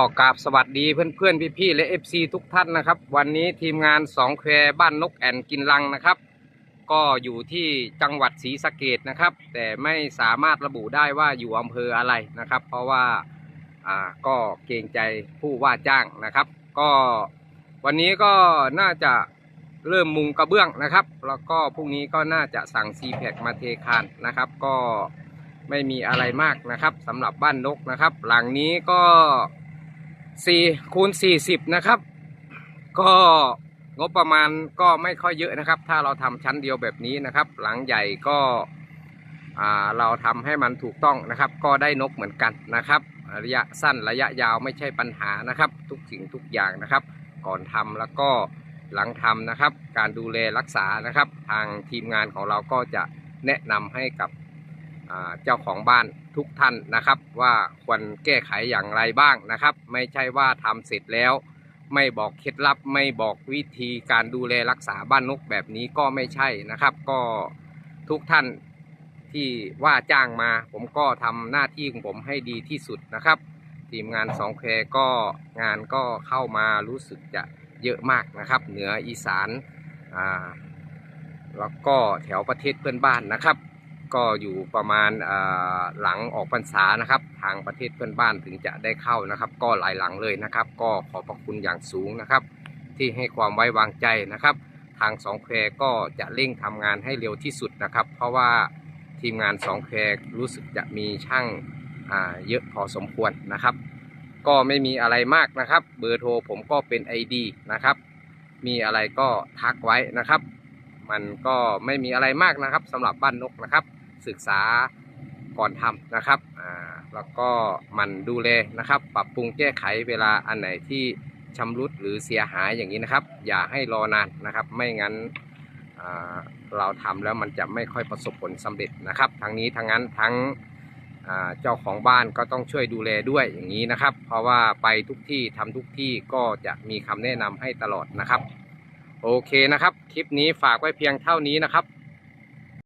ขอกราบสวัสดีเพื่อนๆ พี่ๆ และ FC ทุกท่านนะครับ วันนี้ทีมงานสองแควบ้านนกแอ่นกินลังนะครับ ก็อยู่ที่จังหวัดศรีสะเกดนะครับ แต่ไม่สามารถระบุได้ว่าอยู่อำเภออะไรนะครับ เพราะว่าอ่าก็เกรงใจผู้ว่าจ้างนะครับ ก็วันนี้ก็น่าจะเริ่มมุงกระเบื้องนะครับ แล้วก็พรุ่งนี้ก็น่าจะสั่งซีแพคมาเทคานนะครับ ก็ไม่มีอะไรมากนะครับสำหรับบ้านนกนะครับ หลังนี้ก็ สี่คูณสี่สิบนะครับ ก็งบประมาณก็ไม่ค่อยเยอะนะครับ ถ้าเราทำชั้นเดียวแบบนี้นะครับ หลังใหญ่ก็เราทำให้มันถูกต้องนะครับ ก็ได้นกเหมือนกันนะครับ ระยะสั้นระยะยาวไม่ใช่ปัญหานะครับ ทุกสิ่งทุกอย่างนะครับ ก่อนทำแล้วก็หลังทำนะครับ การดูแลรักษานะครับ ทางทีมงานของเราก็จะแนะนำให้กับ เจ้าของบ้านทุกท่านนะครับ ว่าควรแก้ไขอย่างไรบ้างนะครับ ไม่ใช่ว่าทำเสร็จแล้ว ไม่บอกเคล็ดลับไม่บอกวิธีการดูแลรักษาบ้านนกแบบนี้ก็ไม่ใช่นะครับ ก็ทุกท่านที่ว่าจ้างมา ผมก็ทำหน้าที่ของผมให้ดีที่สุดนะครับ ทีมงานสองแควก็งานก็เข้ามารู้สึกจะเยอะมากนะครับ เหนืออีสานอ่าแล้วก็แถวประเทศเพื่อนบ้านนะครับ ก็อยู่ประมาณหลังออกพรรษานะครับ ทางประเทศเพื่อนบ้านถึงจะได้เข้านะครับ ก็หลายหลังเลยนะครับ ก็ขอบพระคุณอย่างสูงนะครับ ที่ให้ความไว้วางใจนะครับ ทางสองแควก็จะเร่งทำงานให้เร็วที่สุดนะครับ เพราะว่าทีมงานสองแควรู้สึกจะมีช่างเยอะพอสมควรนะครับ ก็ไม่มีอะไรมากนะครับ เบอร์โทรผมก็เป็น ID นะครับ มีอะไรก็ทักไว้นะครับ มันก็ไม่มีอะไรมากนะครับสำหรับบ้านนกนะครับ ศึกษาก่อนทำนะครับอ่าแล้วก็มันดูแลนะครับ ปรับปรุงแก้ไขเวลาอันไหนที่ชำรุดหรือเสียหายอย่างนี้นะครับ อย่าให้รอนานนะครับ ไม่งั้นเราทำแล้วมันจะไม่ค่อยประสบผลสำเร็จนะครับ ทั้งนี้ทั้งนั้นทั้งเจ้าของบ้านก็ต้องช่วยดูแลด้วยอย่างนี้นะครับ เพราะว่าไปทุกที่ทำทุกที่ก็จะมีคำแนะนำให้ตลอดนะครับ โอเคนะครับ คลิปนี้ฝากไว้เพียงเท่านี้นะครับ